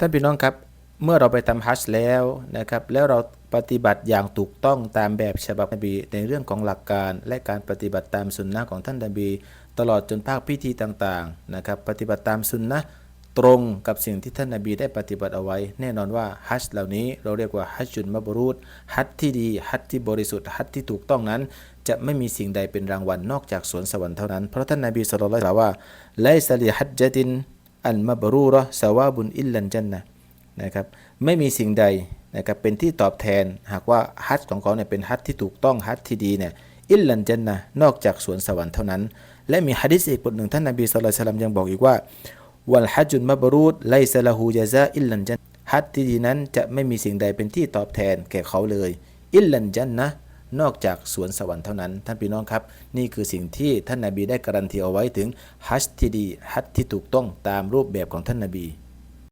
ท่านพี่น้องครับ เมื่อเราไปทำฮัจญ์แล้วนะครับ แล้วเราปฏิบัติอย่างถูกต้องตามแบบฉบับนบีในเรื่องของหลักการและการปฏิบัติตามสุนนะของท่านนบีตลอดจนภาคพิธีต่างๆนะครับปฏิบัติตามสุนนะตรงกับสิ่งที่ท่านนบีได้ปฏิบัติเอาไว้ แน่นอนว่าฮัจญ์เหล่านี้เราเรียกว่าฮัจจุนมบรูดฮัจญ์ที่ดีฮัจญ์ที่บริสุทธิ์ฮัจญ์ที่ถูกต้องนั้น จะไม่มีสิ่งใดเป็นรางวัลนอกจากสวนสวรรค์เท่านั้นเพราะท่านนบีสุลต่านกล่าวว่าไลซาลิฮัจญะติน อันมับรูระสวาบุนอิลลันจันนะนะครับไม่มีสิ่งใดนะครับเป็นที่ตอบแทนหากว่าฮัจของเขาเนี่ยเป็นฮัจที่ถูกต้องฮัจที่ดีเนี่ยอิลลันจันนะนอกจากสวนสวรรค์เท่านั้น และมีฮะดิษอีกบทหนึ่งท่านนบีสุลต่านยังบอกอีกว่าวัลฮัจจุนมับรูดไลซะละฮูยะซาอิลลันจันฮัจที่ดีนั้นจะไม่มีสิ่งใดเป็นที่ตอบแทนแก่เขาเลยอิลลันจันนะ นอกจากสวนสวรรค์เท่านั้น ท่านพี่น้องครับ นี่คือสิ่งที่ท่านนาบีได้การันตีเอาไว้ถึงฮัจที่ดีฮัจที่ถูกต้องตามรูปแบบของท่านนาบี